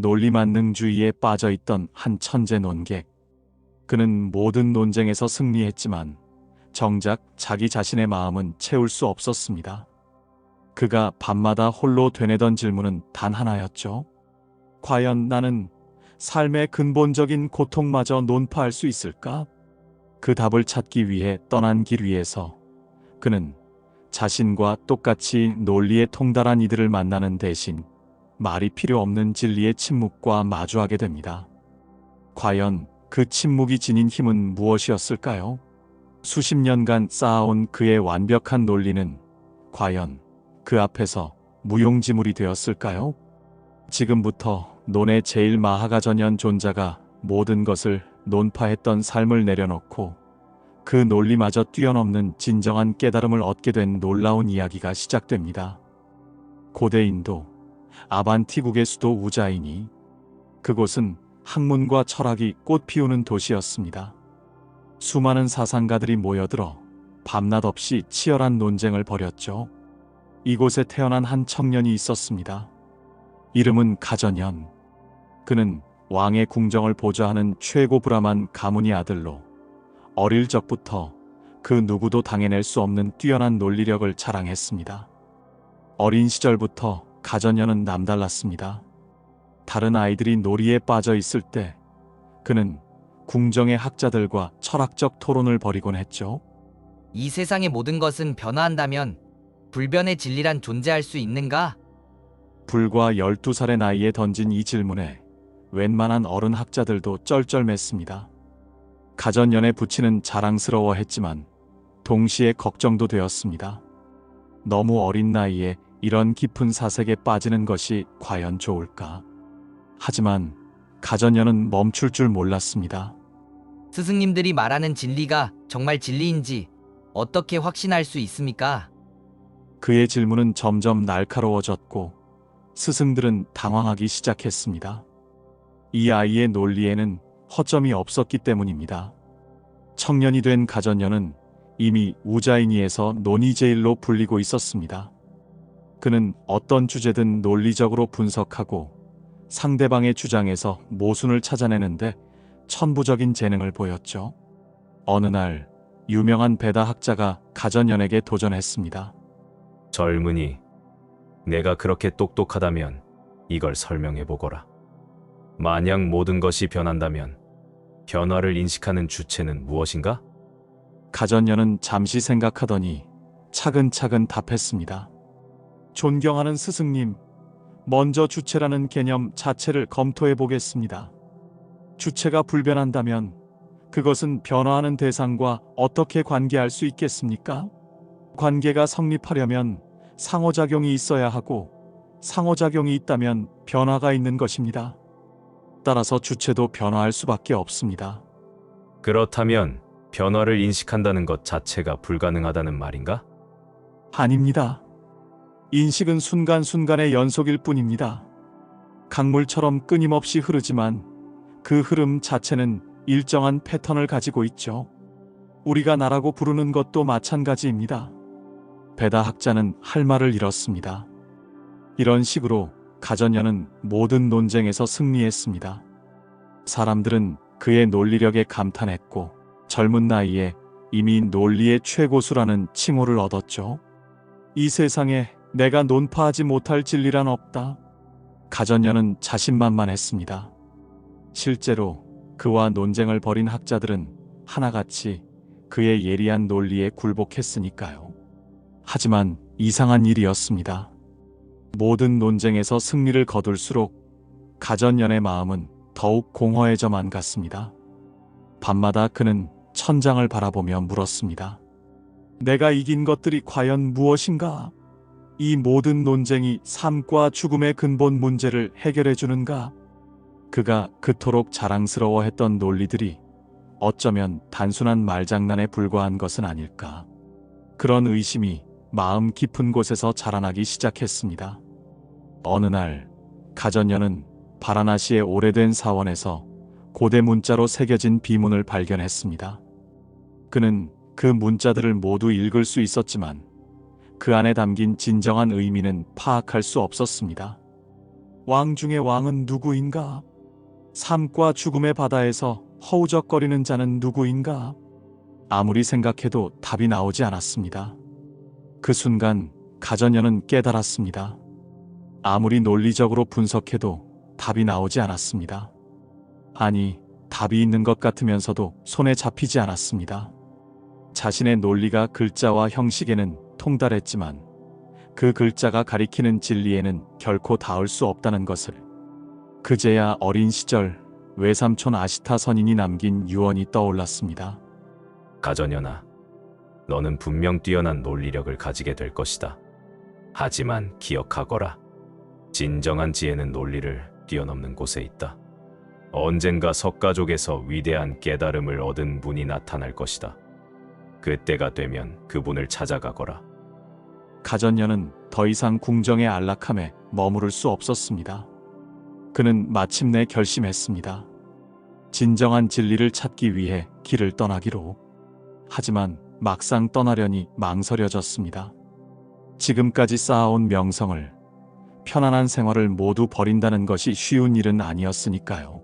논리만능주의에 빠져 있던 한 천재 논객. 그는 모든 논쟁에서 승리했지만 정작 자기 자신의 마음은 채울 수 없었습니다. 그가 밤마다 홀로 되뇌던 질문은 단 하나였죠. 과연 나는 삶의 근본적인 고통마저 논파할 수 있을까? 그 답을 찾기 위해 떠난 길 위에서 그는 자신과 똑같이 논리에 통달한 이들을 만나는 대신 말이 필요 없는 진리의 침묵과 마주하게 됩니다. 과연 그 침묵이 지닌 힘은 무엇이었을까요? 수십 년간 쌓아온 그의 완벽한 논리는 과연 그 앞에서 무용지물이 되었을까요? 지금부터 논의 제일 마하가 전연 존자가 모든 것을 논파했던 삶을 내려놓고 그 논리마저 뛰어넘는 진정한 깨달음을 얻게 된 놀라운 이야기가 시작됩니다. 고대 인도 아반티국의 수도 우자이니 그곳은 학문과 철학이 꽃 피우는 도시였습니다. 수많은 사상가들이 모여들어 밤낮 없이 치열한 논쟁을 벌였죠. 이곳에 태어난 한 청년이 있었습니다. 이름은 가전연. 그는 왕의 궁정을 보좌하는 최고 브라만 가문의 아들로 어릴 적부터 그 누구도 당해낼 수 없는 뛰어난 논리력을 자랑했습니다. 어린 시절부터 가전연은 남달랐습니다. 다른 아이들이 놀이에 빠져 있을 때 그는 궁정의 학자들과 철학적 토론을 벌이곤 했죠. 이 세상의 모든 것은 변화한다면 불변의 진리란 존재할 수 있는가? 불과 12살의 나이에 던진 이 질문에 웬만한 어른 학자들도 쩔쩔맸습니다. 가전연의 부친은 자랑스러워했지만 동시에 걱정도 되었습니다. 너무 어린 나이에 이런 깊은 사색에 빠지는 것이 과연 좋을까? 하지만 가전연은 멈출 줄 몰랐습니다. 스승님들이 말하는 진리가 정말 진리인지 어떻게 확신할 수 있습니까? 그의 질문은 점점 날카로워졌고 스승들은 당황하기 시작했습니다. 이 아이의 논리에는 허점이 없었기 때문입니다. 청년이 된 가전녀는 이미 우자이니에서 논의제일로 불리고 있었습니다. 그는 어떤 주제든 논리적으로 분석하고 상대방의 주장에서 모순을 찾아내는데 천부적인 재능을 보였죠. 어느 날 유명한 배다 학자가 가전연에게 도전했습니다. 젊은이, 내가 그렇게 똑똑하다면 이걸 설명해 보거라. 만약 모든 것이 변한다면 변화를 인식하는 주체는 무엇인가? 가전녀는 잠시 생각하더니 차근차근 답했습니다. 존경하는 스승님, 먼저 주체라는 개념 자체를 검토해 보겠습니다. 주체가 불변한다면 그것은 변화하는 대상과 어떻게 관계할 수 있겠습니까? 관계가 성립하려면 상호작용이 있어야 하고 상호작용이 있다면 변화가 있는 것입니다. 따라서 주체도 변화할 수밖에 없습니다. 그렇다면 변화를 인식한다는 것 자체가 불가능하다는 말인가? 아닙니다. 인식은 순간순간의 연속일 뿐입니다. 강물처럼 끊임없이 흐르지만 그 흐름 자체는 일정한 패턴을 가지고 있죠. 우리가 나라고 부르는 것도 마찬가지입니다. 베다 학자는 할 말을 잃었습니다. 이런 식으로 가전녀는 모든 논쟁에서 승리했습니다. 사람들은 그의 논리력에 감탄했고 젊은 나이에 이미 논리의 최고수라는 칭호를 얻었죠. 이 세상에 내가 논파하지 못할 진리란 없다. 가전녀는 자신만만했습니다. 실제로 그와 논쟁을 벌인 학자들은 하나같이 그의 예리한 논리에 굴복했으니까요. 하지만 이상한 일이었습니다. 모든 논쟁에서 승리를 거둘수록 가전연의 마음은 더욱 공허해져만 갔습니다. 밤마다 그는 천장을 바라보며 물었습니다. 내가 이긴 것들이 과연 무엇인가? 이 모든 논쟁이 삶과 죽음의 근본 문제를 해결해 주는가? 그가 그토록 자랑스러워했던 논리들이 어쩌면 단순한 말장난에 불과한 것은 아닐까. 그런 의심이 마음 깊은 곳에서 자라나기 시작했습니다. 어느 날 가전녀는 바라나시의 오래된 사원에서 고대 문자로 새겨진 비문을 발견했습니다. 그는 그 문자들을 모두 읽을 수 있었지만 그 안에 담긴 진정한 의미는 파악할 수 없었습니다. 왕 중의 왕은 누구인가? 삶과 죽음의 바다에서 허우적거리는 자는 누구인가? 아무리 생각해도 답이 나오지 않았습니다. 그 순간 가전녀는 깨달았습니다. 아무리 논리적으로 분석해도 답이 나오지 않았습니다. 아니, 답이 있는 것 같으면서도 손에 잡히지 않았습니다. 자신의 논리가 글자와 형식에는 통달했지만 그 글자가 가리키는 진리에는 결코 닿을 수 없다는 것을 그제야 어린 시절 외삼촌 아시타 선인이 남긴 유언이 떠올랐습니다. 가전연아, 너는 분명 뛰어난 논리력을 가지게 될 것이다. 하지만 기억하거라. 진정한 지혜는 논리를 뛰어넘는 곳에 있다. 언젠가 석가족에서 위대한 깨달음을 얻은 분이 나타날 것이다. 그때가 되면 그분을 찾아가거라. 가전녀는 더 이상 궁정의 안락함에 머무를 수 없었습니다. 그는 마침내 결심했습니다. 진정한 진리를 찾기 위해 길을 떠나기로. 하지만 막상 떠나려니 망설여졌습니다. 지금까지 쌓아온 명성을 편안한 생활을 모두 버린다는 것이 쉬운 일은 아니었으니까요.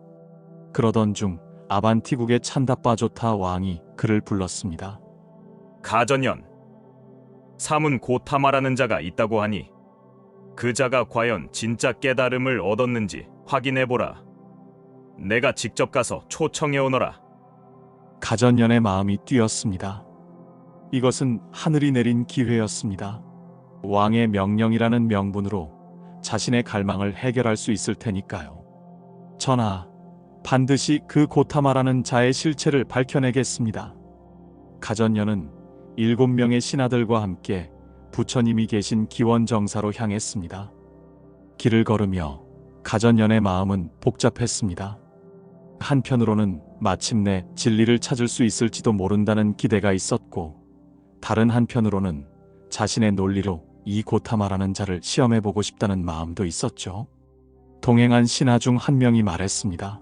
그러던 중 아반티국의 찬다빠 조타 왕이 그를 불렀습니다. 가전연 사문 고타마라는 자가 있다고 하니 그 자가 과연 진짜 깨달음을 얻었는지 확인해 보라. 내가 직접 가서 초청해 오너라. 가전연의 마음이 뛰었습니다. 이것은 하늘이 내린 기회였습니다. 왕의 명령이라는 명분으로 자신의 갈망을 해결할 수 있을 테니까요. 전하, 반드시 그 고타마라는 자의 실체를 밝혀내겠습니다. 가전연은 일곱 명의 신하들과 함께 부처님이 계신 기원정사로 향했습니다. 길을 걸으며 가전연의 마음은 복잡했습니다. 한편으로는 마침내 진리를 찾을 수 있을지도 모른다는 기대가 있었고, 다른 한편으로는 자신의 논리로 이 고타마라는 자를 시험해보고 싶다는 마음도 있었죠. 동행한 신하 중 한 명이 말했습니다.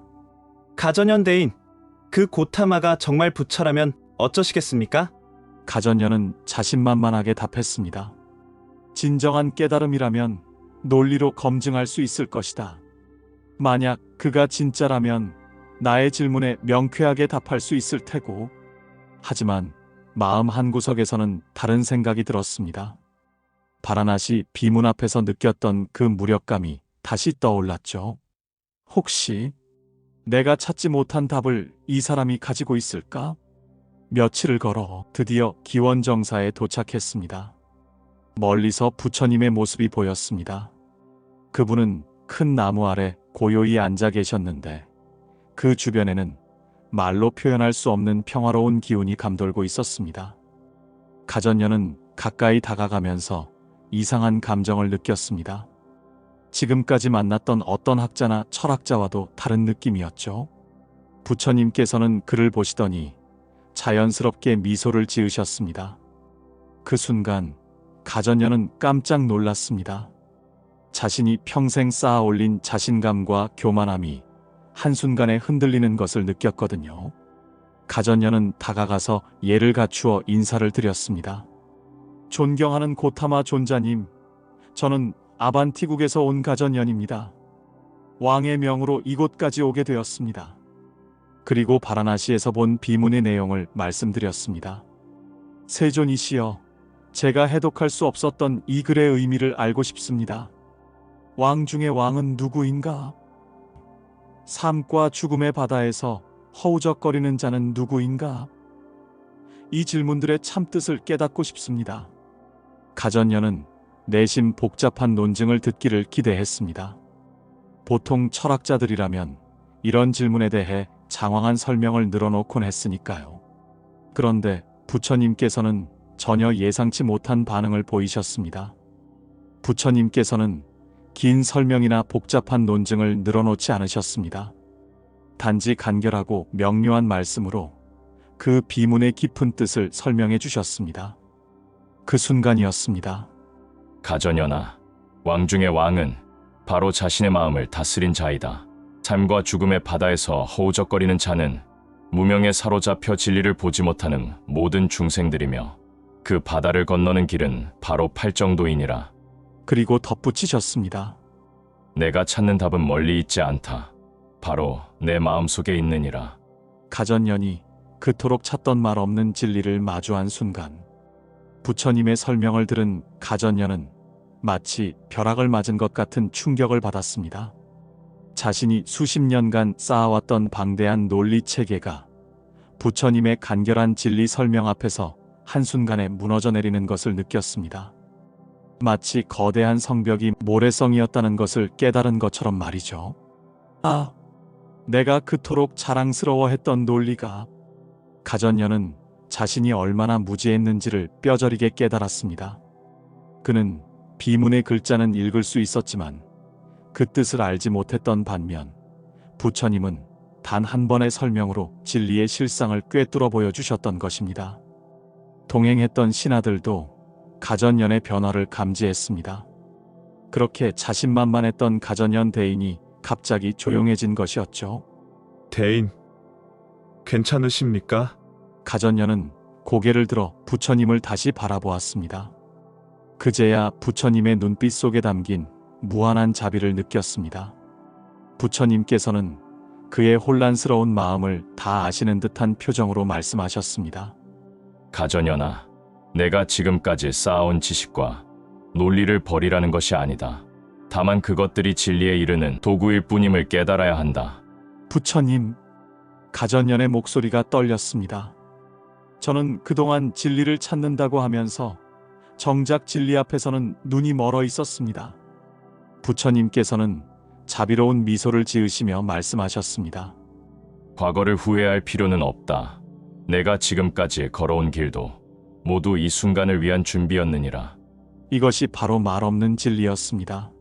가전현대인 그 고타마가 정말 부처라면 어쩌시겠습니까? 가전녀는 자신만만하게 답했습니다. 진정한 깨달음이라면 논리로 검증할 수 있을 것이다. 만약 그가 진짜라면 나의 질문에 명쾌하게 답할 수 있을 테고. 하지만 마음 한구석에서는 다른 생각이 들었습니다. 바라나시 비문 앞에서 느꼈던 그 무력감이 다시 떠올랐죠. 혹시 내가 찾지 못한 답을 이 사람이 가지고 있을까? 며칠을 걸어 드디어 기원정사에 도착했습니다. 멀리서 부처님의 모습이 보였습니다. 그분은 큰 나무 아래 고요히 앉아 계셨는데 그 주변에는 말로 표현할 수 없는 평화로운 기운이 감돌고 있었습니다. 가전녀는 가까이 다가가면서 이상한 감정을 느꼈습니다. 지금까지 만났던 어떤 학자나 철학자와도 다른 느낌이었죠. 부처님께서는 그를 보시더니 자연스럽게 미소를 지으셨습니다. 그 순간 가전녀는 깜짝 놀랐습니다. 자신이 평생 쌓아 올린 자신감과 교만함이 한순간에 흔들리는 것을 느꼈거든요. 가전녀는 다가가서 예를 갖추어 인사를 드렸습니다. 존경하는 고타마 존자님, 저는 아반티국에서 온 가전연입니다. 왕의 명으로 이곳까지 오게 되었습니다. 그리고 바라나시에서 본 비문의 내용을 말씀드렸습니다. 세존이시여, 제가 해독할 수 없었던 이 글의 의미를 알고 싶습니다. 왕 중의 왕은 누구인가? 삶과 죽음의 바다에서 허우적거리는 자는 누구인가? 이 질문들의 참뜻을 깨닫고 싶습니다. 가전녀는 내심 복잡한 논증을 듣기를 기대했습니다. 보통 철학자들이라면 이런 질문에 대해 장황한 설명을 늘어놓곤 했으니까요. 그런데 부처님께서는 전혀 예상치 못한 반응을 보이셨습니다. 부처님께서는 긴 설명이나 복잡한 논증을 늘어놓지 않으셨습니다. 단지 간결하고 명료한 말씀으로 그 비문의 깊은 뜻을 설명해 주셨습니다. 그 순간이었습니다. 가전연아, 왕 중의 왕은 바로 자신의 마음을 다스린 자이다. 삶과 죽음의 바다에서 허우적거리는 자는 무명에 사로잡혀 진리를 보지 못하는 모든 중생들이며 그 바다를 건너는 길은 바로 팔정도이니라. 그리고 덧붙이셨습니다. 내가 찾는 답은 멀리 있지 않다. 바로 내 마음속에 있느니라. 가전년이 그토록 찾던 말 없는 진리를 마주한 순간 부처님의 설명을 들은 가전년은 마치 벼락을 맞은 것 같은 충격을 받았습니다. 자신이 수십 년간 쌓아왔던 방대한 논리 체계가 부처님의 간결한 진리 설명 앞에서 한순간에 무너져 내리는 것을 느꼈습니다. 마치 거대한 성벽이 모래성이었다는 것을 깨달은 것처럼 말이죠. 아, 내가 그토록 자랑스러워했던 논리가 가전녀는 자신이 얼마나 무지했는지를 뼈저리게 깨달았습니다. 그는 비문의 글자는 읽을 수 있었지만 그 뜻을 알지 못했던 반면 부처님은 단 한 번의 설명으로 진리의 실상을 꿰뚫어 보여주셨던 것입니다. 동행했던 신하들도 가전연의 변화를 감지했습니다. 그렇게 자신만만했던 가전연 대인이 갑자기 조용해진 것이었죠. 대인, 괜찮으십니까? 가전녀는 고개를 들어 부처님을 다시 바라보았습니다. 그제야 부처님의 눈빛 속에 담긴 무한한 자비를 느꼈습니다. 부처님께서는 그의 혼란스러운 마음을 다 아시는 듯한 표정으로 말씀하셨습니다. 가전연아, 내가 지금까지 쌓아온 지식과 논리를 버리라는 것이 아니다. 다만 그것들이 진리에 이르는 도구일 뿐임을 깨달아야 한다. 부처님, 가전연의 목소리가 떨렸습니다. 저는 그동안 진리를 찾는다고 하면서 정작 진리 앞에서는 눈이 멀어 있었습니다. 부처님께서는 자비로운 미소를 지으시며 말씀하셨습니다. 과거를 후회할 필요는 없다. 내가 지금까지 걸어온 길도 모두 이 순간을 위한 준비였느니라. 이것이 바로 말 없는 진리였습니다.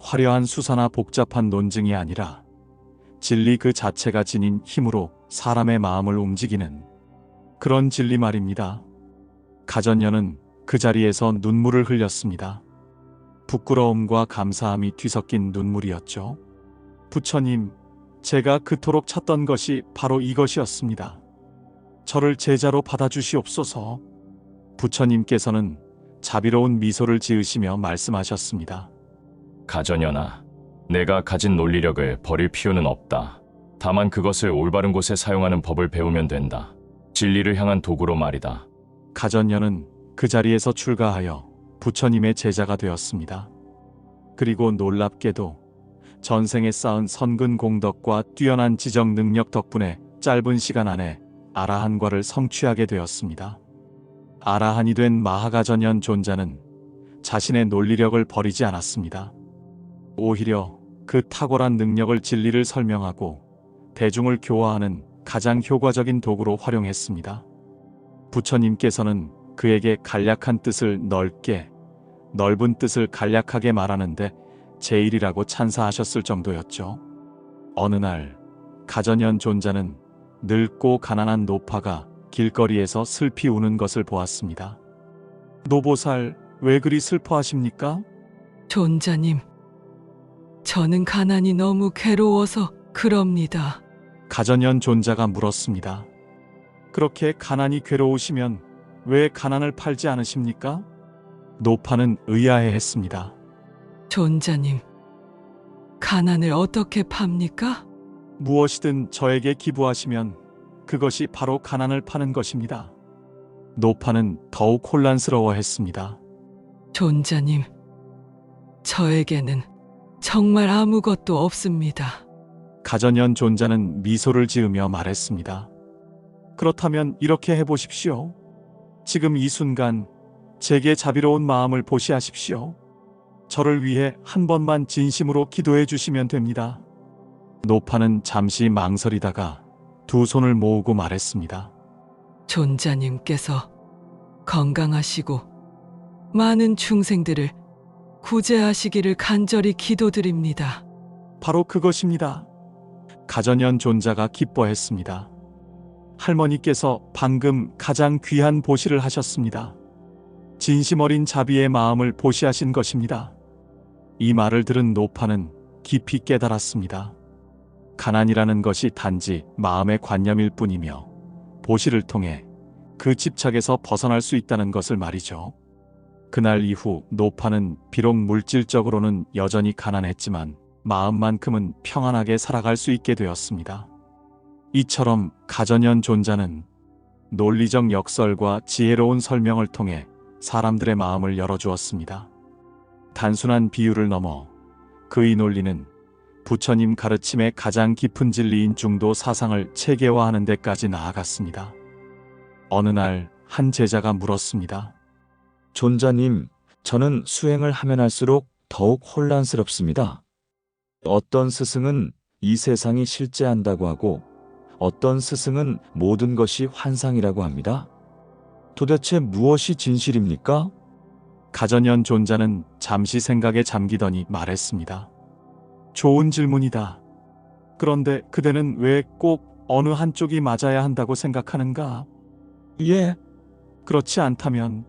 화려한 수사나 복잡한 논증이 아니라 진리 그 자체가 지닌 힘으로 사람의 마음을 움직이는 그런 진리 말입니다. 가전녀는 그 자리에서 눈물을 흘렸습니다. 부끄러움과 감사함이 뒤섞인 눈물이었죠. 부처님, 제가 그토록 찾던 것이 바로 이것이었습니다. 저를 제자로 받아주시옵소서. 부처님께서는 자비로운 미소를 지으시며 말씀하셨습니다. 가전연아, 내가 가진 논리력을 버릴 필요는 없다. 다만 그것을 올바른 곳에 사용하는 법을 배우면 된다. 진리를 향한 도구로 말이다. 가전녀는 그 자리에서 출가하여 부처님의 제자가 되었습니다. 그리고 놀랍게도 전생에 쌓은 선근 공덕과 뛰어난 지적 능력 덕분에 짧은 시간 안에 아라한과를 성취하게 되었습니다. 아라한이 된 마하가전연 존자는 자신의 논리력을 버리지 않았습니다. 오히려 그 탁월한 능력을 진리를 설명하고 대중을 교화하는 가장 효과적인 도구로 활용했습니다. 부처님께서는 그에게 간략한 뜻을 넓게, 넓은 뜻을 간략하게 말하는데 제일이라고 찬사하셨을 정도였죠. 어느 날 가전연 존자는 늙고 가난한 노파가 길거리에서 슬피 우는 것을 보았습니다. 노보살, 왜 그리 슬퍼하십니까? 존자님, 저는 가난이 너무 괴로워서 그럽니다. 가전연 존자가 물었습니다. 그렇게 가난이 괴로우시면 왜 가난을 팔지 않으십니까? 노파는 의아해 했습니다. 존자님, 가난을 어떻게 팝니까? 무엇이든 저에게 기부하시면 그것이 바로 가난을 파는 것입니다. 노파는 더욱 혼란스러워 했습니다. 존자님, 저에게는 정말 아무것도 없습니다. 가전연 존자는 미소를 지으며 말했습니다. 그렇다면 이렇게 해보십시오. 지금 이 순간 제게 자비로운 마음을 보시하십시오. 저를 위해 한 번만 진심으로 기도해 주시면 됩니다. 노파는 잠시 망설이다가 두 손을 모으고 말했습니다. 존자님께서 건강하시고 많은 중생들을 구제하시기를 간절히 기도드립니다. 바로 그것입니다. 가전연 존자가 기뻐했습니다. 할머니께서 방금 가장 귀한 보시를 하셨습니다. 진심 어린 자비의 마음을 보시하신 것입니다. 이 말을 들은 노파는 깊이 깨달았습니다. 가난이라는 것이 단지 마음의 관념일 뿐이며 보시를 통해 그 집착에서 벗어날 수 있다는 것을 말이죠. 그날 이후 노파는 비록 물질적으로는 여전히 가난했지만 마음만큼은 평안하게 살아갈 수 있게 되었습니다. 이처럼 가전연 존자는 논리적 역설과 지혜로운 설명을 통해 사람들의 마음을 열어주었습니다. 단순한 비유를 넘어 그의 논리는 부처님 가르침의 가장 깊은 진리인 중도 사상을 체계화하는 데까지 나아갔습니다. 어느 날 한 제자가 물었습니다. 존자님, 저는 수행을 하면 할수록 더욱 혼란스럽습니다. 어떤 스승은 이 세상이 실제한다고 하고 어떤 스승은 모든 것이 환상이라고 합니다. 도대체 무엇이 진실입니까? 가전연 존자는 잠시 생각에 잠기더니 말했습니다. 좋은 질문이다. 그런데 그대는 왜 꼭 어느 한쪽이 맞아야 한다고 생각하는가? 예, 그렇지 않다면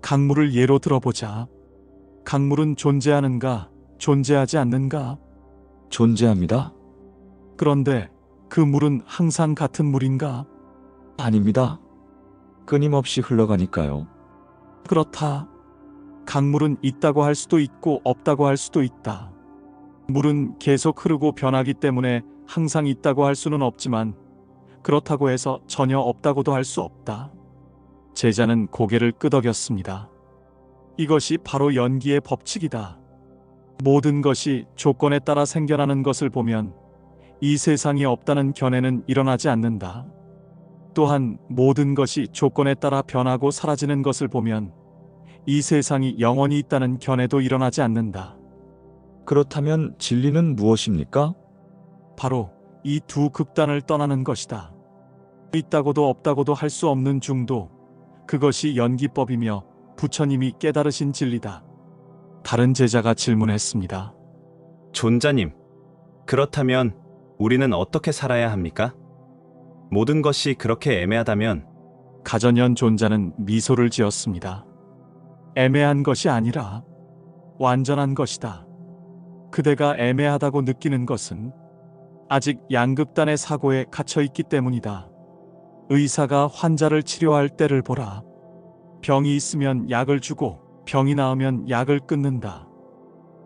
강물을 예로 들어보자. 강물은 존재하는가, 존재하지 않는가? 존재합니다. 그런데 그 물은 항상 같은 물인가? 아닙니다. 끊임없이 흘러가니까요. 그렇다. 강물은 있다고 할 수도 있고 없다고 할 수도 있다. 물은 계속 흐르고 변하기 때문에 항상 있다고 할 수는 없지만 그렇다고 해서 전혀 없다고도 할 수 없다. 제자는 고개를 끄덕였습니다. 이것이 바로 연기의 법칙이다. 모든 것이 조건에 따라 생겨나는 것을 보면 이 세상이 없다는 견해는 일어나지 않는다. 또한 모든 것이 조건에 따라 변하고 사라지는 것을 보면 이 세상이 영원히 있다는 견해도 일어나지 않는다. 그렇다면 진리는 무엇입니까? 바로 이 두 극단을 떠나는 것이다. 있다고도 없다고도 할 수 없는 중도, 그것이 연기법이며 부처님이 깨달으신 진리다. 다른 제자가 질문했습니다. 존자님, 그렇다면 우리는 어떻게 살아야 합니까? 모든 것이 그렇게 애매하다면 가전연 존자는 미소를 지었습니다. 애매한 것이 아니라 완전한 것이다. 그대가 애매하다고 느끼는 것은 아직 양극단의 사고에 갇혀 있기 때문이다. 의사가 환자를 치료할 때를 보라. 병이 있으면 약을 주고 병이 나으면 약을 끊는다.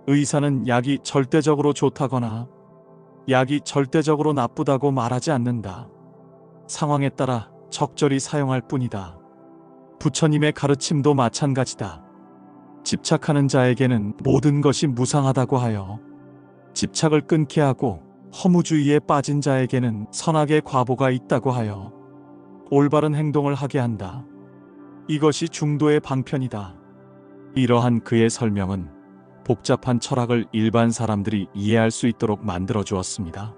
의사는 약이 절대적으로 좋다거나 약이 절대적으로 나쁘다고 말하지 않는다. 상황에 따라 적절히 사용할 뿐이다. 부처님의 가르침도 마찬가지다. 집착하는 자에게는 모든 것이 무상하다고 하여 집착을 끊게 하고 허무주의에 빠진 자에게는 선악의 과보가 있다고 하여 올바른 행동을 하게 한다. 이것이 중도의 방편이다. 이러한 그의 설명은 복잡한 철학을 일반 사람들이 이해할 수 있도록 만들어 주었습니다.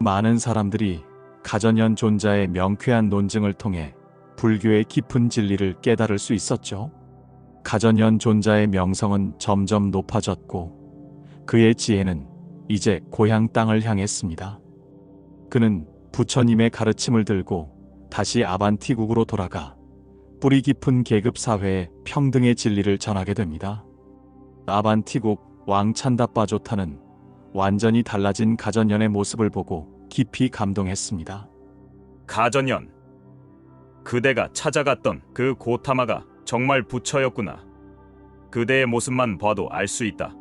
많은 사람들이 가전연 존자의 명쾌한 논증을 통해 불교의 깊은 진리를 깨달을 수 있었죠. 가전연 존자의 명성은 점점 높아졌고 그의 지혜는 이제 고향 땅을 향했습니다. 그는 부처님의 가르침을 들고 다시 아반티국으로 돌아가 뿌리 깊은 계급 사회의 평등의 진리를 전하게 됩니다. 아반티국 왕 찬다빠조타는 완전히 달라진 가전연의 모습을 보고 깊이 감동했습니다. 가전연. 그대가 찾아갔던 그 고타마가 정말 부처였구나. 그대의 모습만 봐도 알 수 있다.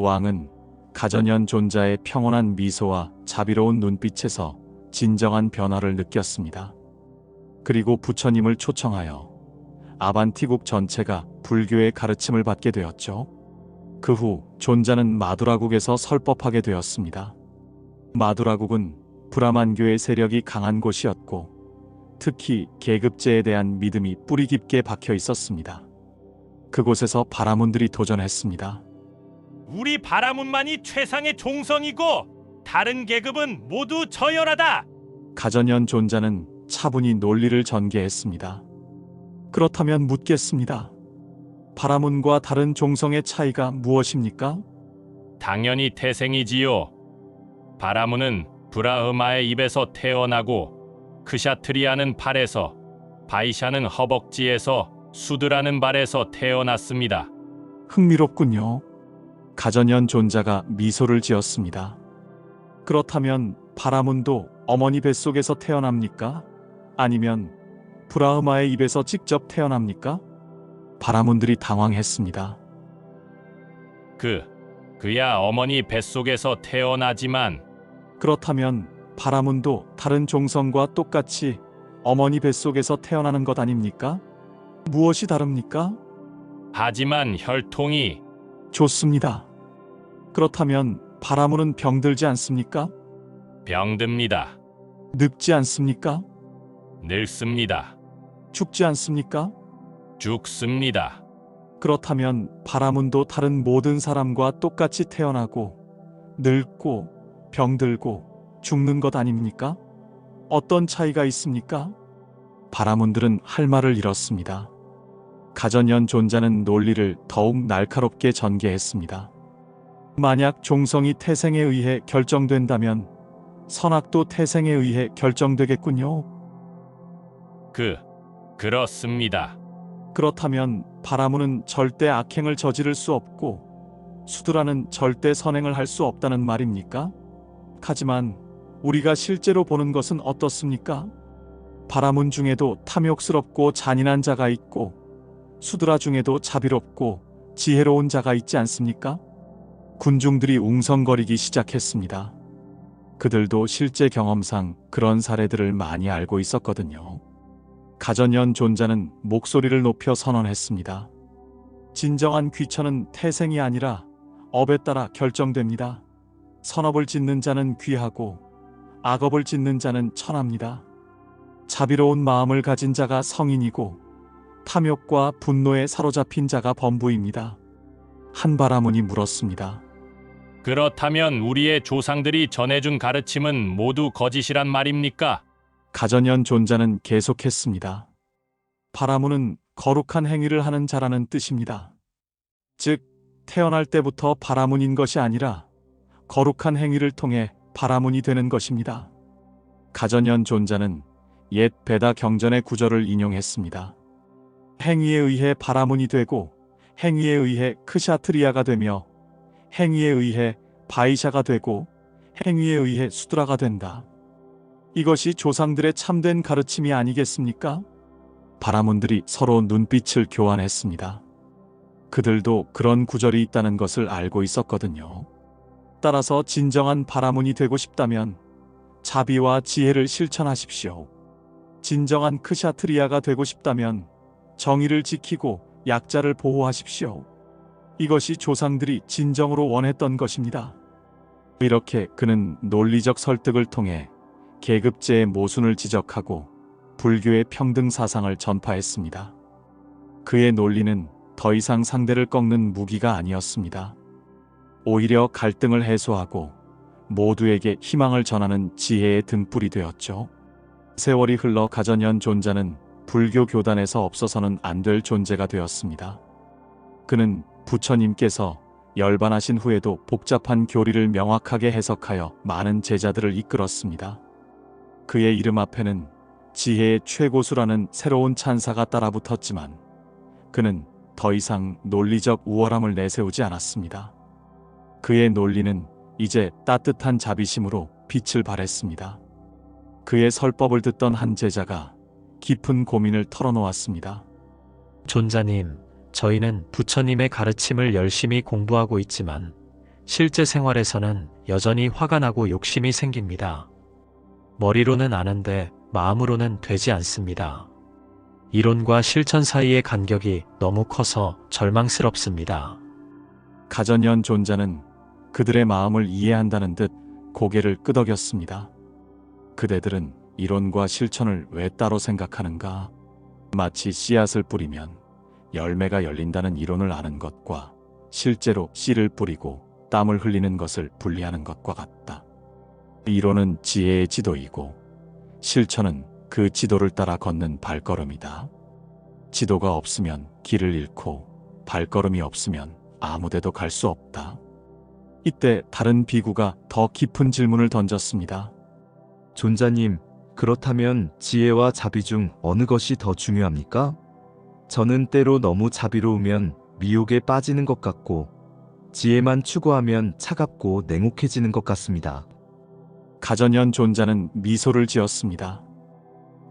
왕은 가전연 존자의 평온한 미소와 자비로운 눈빛에서 진정한 변화를 느꼈습니다. 그리고 부처님을 초청하여 아반티국 전체가 불교의 가르침을 받게 되었죠. 그 후 존자는 마두라국에서 설법하게 되었습니다. 마두라국은 브라만교의 세력이 강한 곳이었고 특히 계급제에 대한 믿음이 뿌리 깊게 박혀 있었습니다. 그곳에서 바라문들이 도전했습니다. 우리 바라문만이 최상의 종성이고 다른 계급은 모두 저열하다. 가전연 존자는 차분히 논리를 전개했습니다. 그렇다면 묻겠습니다. 바라문과 다른 종성의 차이가 무엇입니까? 당연히 태생이지요. 바라문은 브라흐마의 입에서 태어나고 크샤트리아는 발에서 바이샤는 허벅지에서 수드라는 발에서 태어났습니다. 흥미롭군요. 가전연 존자가 미소를 지었습니다. 그렇다면 바라문도 어머니 뱃속에서 태어납니까? 아니면 브라흐마의 입에서 직접 태어납니까? 바라문들이 당황했습니다. 그 그야 어머니 뱃속에서 태어나지만 그렇다면 바라문도 다른 종성과 똑같이 어머니 뱃속에서 태어나는 것 아닙니까? 무엇이 다릅니까? 하지만 혈통이 좋습니다. 그렇다면 바라문은 병들지 않습니까? 병듭니다. 늙지 않습니까? 늙습니다. 죽지 않습니까? 죽습니다. 그렇다면 바라문도 다른 모든 사람과 똑같이 태어나고 늙고 병들고 죽는 것 아닙니까? 어떤 차이가 있습니까? 바라문들은 할 말을 잃었습니다. 가전연 존자는 논리를 더욱 날카롭게 전개했습니다. 만약 종성이 태생에 의해 결정된다면 선악도 태생에 의해 결정되겠군요. 그 그렇습니다. 그렇다면 바라문은 절대 악행을 저지를 수 없고 수드라는 절대 선행을 할 수 없다는 말입니까? 하지만 우리가 실제로 보는 것은 어떻습니까? 바라문 중에도 탐욕스럽고 잔인한 자가 있고 수드라 중에도 자비롭고 지혜로운 자가 있지 않습니까? 군중들이 웅성거리기 시작했습니다. 그들도 실제 경험상 그런 사례들을 많이 알고 있었거든요. 가전연 존자는 목소리를 높여 선언했습니다. 진정한 귀천은 태생이 아니라 업에 따라 결정됩니다. 선업을 짓는 자는 귀하고 악업을 짓는 자는 천합니다. 자비로운 마음을 가진 자가 성인이고 탐욕과 분노에 사로잡힌 자가 범부입니다. 한바라문이 물었습니다. 그렇다면 우리의 조상들이 전해준 가르침은 모두 거짓이란 말입니까? 가전연 존자는 계속했습니다. 바라문은 거룩한 행위를 하는 자라는 뜻입니다. 즉, 태어날 때부터 바라문인 것이 아니라 거룩한 행위를 통해 바라문이 되는 것입니다. 가전연 존자는 옛 베다 경전의 구절을 인용했습니다. 행위에 의해 바라문이 되고 행위에 의해 크샤트리아가 되며 행위에 의해 바이샤가 되고 행위에 의해 수드라가 된다. 이것이 조상들의 참된 가르침이 아니겠습니까? 바라문들이 서로 눈빛을 교환했습니다. 그들도 그런 구절이 있다는 것을 알고 있었거든요. 따라서 진정한 바라문이 되고 싶다면 자비와 지혜를 실천하십시오. 진정한 크샤트리아가 되고 싶다면 정의를 지키고 약자를 보호하십시오. 이것이 조상들이 진정으로 원했던 것입니다. 이렇게 그는 논리적 설득을 통해 계급제의 모순을 지적하고 불교의 평등 사상을 전파했습니다. 그의 논리는 더 이상 상대를 꺾는 무기가 아니었습니다. 오히려 갈등을 해소하고 모두에게 희망을 전하는 지혜의 등불이 되었죠. 세월이 흘러 가전연 존자는 불교 교단에서 없어서는 안 될 존재가 되었습니다. 그는 부처님께서 열반하신 후에도 복잡한 교리를 명확하게 해석하여 많은 제자들을 이끌었습니다. 그의 이름 앞에는 지혜의 최고수라는 새로운 찬사가 따라붙었지만 그는 더 이상 논리적 우월함을 내세우지 않았습니다. 그의 논리는 이제 따뜻한 자비심으로 빛을 발했습니다. 그의 설법을 듣던 한 제자가 깊은 고민을 털어놓았습니다. 존자님, 저희는 부처님의 가르침을 열심히 공부하고 있지만 실제 생활에서는 여전히 화가 나고 욕심이 생깁니다. 머리로는 아는데 마음으로는 되지 않습니다. 이론과 실천 사이의 간격이 너무 커서 절망스럽습니다. 가전연 존자는 그들의 마음을 이해한다는 듯 고개를 끄덕였습니다. 그대들은 이론과 실천을 왜 따로 생각하는가? 마치 씨앗을 뿌리면 열매가 열린다는 이론을 아는 것과 실제로 씨를 뿌리고 땀을 흘리는 것을 분리하는 것과 같다. 이론은 지혜의 지도이고 실천은 그 지도를 따라 걷는 발걸음이다. 지도가 없으면 길을 잃고 발걸음이 없으면 아무데도 갈 수 없다. 이때 다른 비구가 더 깊은 질문을 던졌습니다. 존자님, 그렇다면 지혜와 자비 중 어느 것이 더 중요합니까? 저는 때로 너무 자비로우면 미혹에 빠지는 것 같고, 지혜만 추구하면 차갑고 냉혹해지는 것 같습니다. 가전연 존자는 미소를 지었습니다.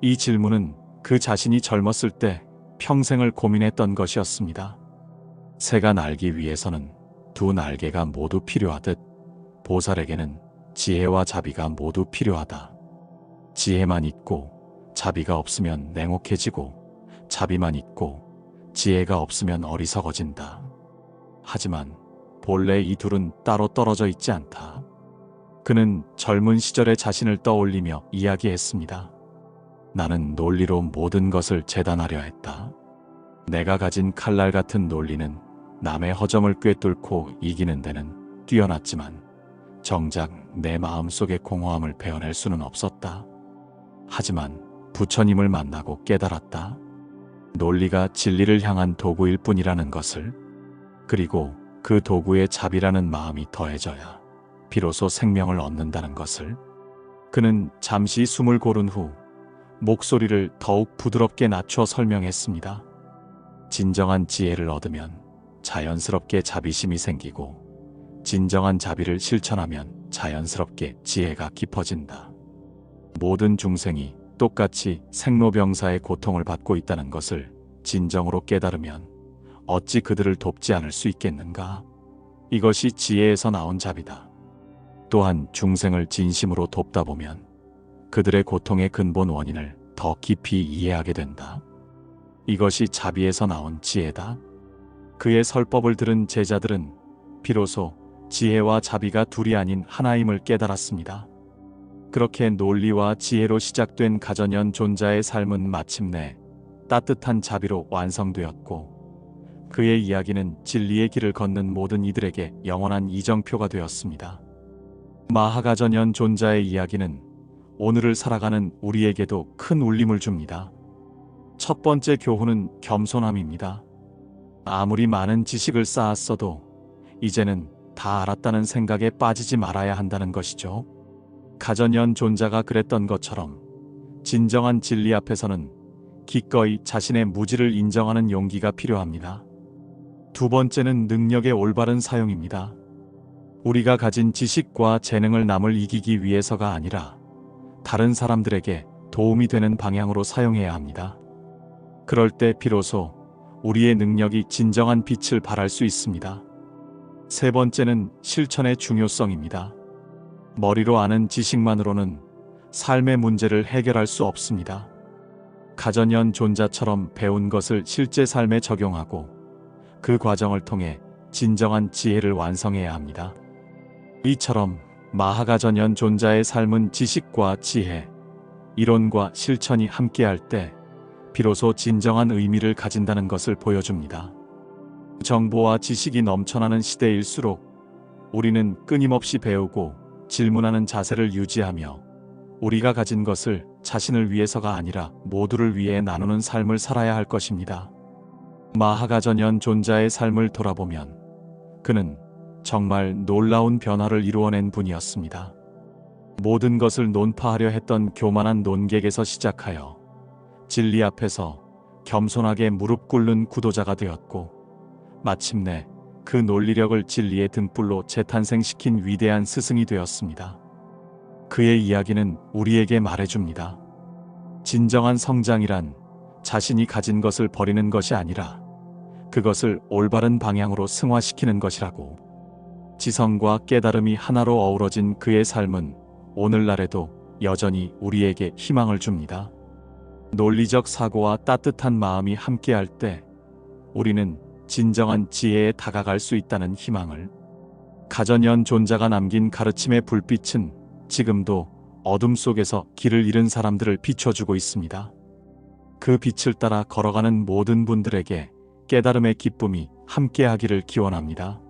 이 질문은 그 자신이 젊었을 때 평생을 고민했던 것이었습니다. 새가 날기 위해서는 두 날개가 모두 필요하듯 보살에게는 지혜와 자비가 모두 필요하다. 지혜만 있고 자비가 없으면 냉혹해지고 자비만 있고 지혜가 없으면 어리석어진다. 하지만 본래 이 둘은 따로 떨어져 있지 않다. 그는 젊은 시절의 자신을 떠올리며 이야기했습니다. 나는 논리로 모든 것을 재단하려 했다. 내가 가진 칼날 같은 논리는 남의 허점을 꿰뚫고 이기는 데는 뛰어났지만 정작 내 마음속의 공허함을 베어낼 수는 없었다. 하지만 부처님을 만나고 깨달았다. 논리가 진리를 향한 도구일 뿐이라는 것을 그리고 그 도구에 자비라는 마음이 더해져야 비로소 생명을 얻는다는 것을 그는 잠시 숨을 고른 후 목소리를 더욱 부드럽게 낮춰 설명했습니다. 진정한 지혜를 얻으면 자연스럽게 자비심이 생기고 진정한 자비를 실천하면 자연스럽게 지혜가 깊어진다. 모든 중생이 똑같이 생로병사의 고통을 받고 있다는 것을 진정으로 깨달으면 어찌 그들을 돕지 않을 수 있겠는가? 이것이 지혜에서 나온 자비다. 또한 중생을 진심으로 돕다 보면 그들의 고통의 근본 원인을 더 깊이 이해하게 된다. 이것이 자비에서 나온 지혜다. 그의 설법을 들은 제자들은 비로소 지혜와 자비가 둘이 아닌 하나임을 깨달았습니다. 그렇게 논리와 지혜로 시작된 가전연 존자의 삶은 마침내 따뜻한 자비로 완성되었고 그의 이야기는 진리의 길을 걷는 모든 이들에게 영원한 이정표가 되었습니다. 마하가전연 존자의 이야기는 오늘을 살아가는 우리에게도 큰 울림을 줍니다. 첫 번째 교훈은 겸손함입니다. 아무리 많은 지식을 쌓았어도 이제는 다 알았다는 생각에 빠지지 말아야 한다는 것이죠. 가전연 존자가 그랬던 것처럼 진정한 진리 앞에서는 기꺼이 자신의 무지를 인정하는 용기가 필요합니다. 두 번째는 능력의 올바른 사용입니다. 우리가 가진 지식과 재능을 남을 이기기 위해서가 아니라 다른 사람들에게 도움이 되는 방향으로 사용해야 합니다. 그럴 때 비로소 우리의 능력이 진정한 빛을 발할 수 있습니다. 세 번째는 실천의 중요성입니다. 머리로 아는 지식만으로는 삶의 문제를 해결할 수 없습니다. 가전연 존자처럼 배운 것을 실제 삶에 적용하고 그 과정을 통해 진정한 지혜를 완성해야 합니다. 이처럼 마하가 전연 존자의 삶은 지식과 지혜, 이론과 실천이 함께할 때 비로소 진정한 의미를 가진다는 것을 보여줍니다. 정보와 지식이 넘쳐나는 시대일수록 우리는 끊임없이 배우고 질문하는 자세를 유지하며 우리가 가진 것을 자신을 위해서가 아니라 모두를 위해 나누는 삶을 살아야 할 것입니다. 마하가 전연 존자의 삶을 돌아보면 그는 정말 놀라운 변화를 이루어낸 분이었습니다. 모든 것을 논파하려 했던 교만한 논객에서 시작하여 진리 앞에서 겸손하게 무릎 꿇는 구도자가 되었고 마침내 그 논리력을 진리의 등불로 재탄생시킨 위대한 스승이 되었습니다. 그의 이야기는 우리에게 말해줍니다. 진정한 성장이란 자신이 가진 것을 버리는 것이 아니라 그것을 올바른 방향으로 승화시키는 것이라고. 지성과 깨달음이 하나로 어우러진 그의 삶은 오늘날에도 여전히 우리에게 희망을 줍니다. 논리적 사고와 따뜻한 마음이 함께할 때 우리는 진정한 지혜에 다가갈 수 있다는 희망을 가전연 존자가 남긴 가르침의 불빛은 지금도 어둠 속에서 길을 잃은 사람들을 비춰주고 있습니다. 그 빛을 따라 걸어가는 모든 분들에게 깨달음의 기쁨이 함께하기를 기원합니다.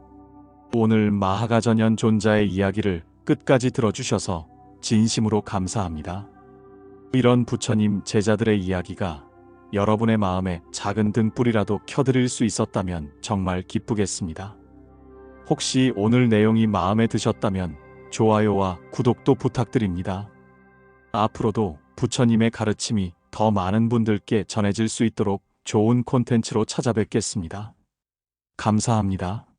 오늘 마하가전연 존자의 이야기를 끝까지 들어주셔서 진심으로 감사합니다. 이런 부처님 제자들의 이야기가 여러분의 마음에 작은 등불이라도 켜드릴 수 있었다면 정말 기쁘겠습니다. 혹시 오늘 내용이 마음에 드셨다면 좋아요와 구독도 부탁드립니다. 앞으로도 부처님의 가르침이 더 많은 분들께 전해질 수 있도록 좋은 콘텐츠로 찾아뵙겠습니다. 감사합니다.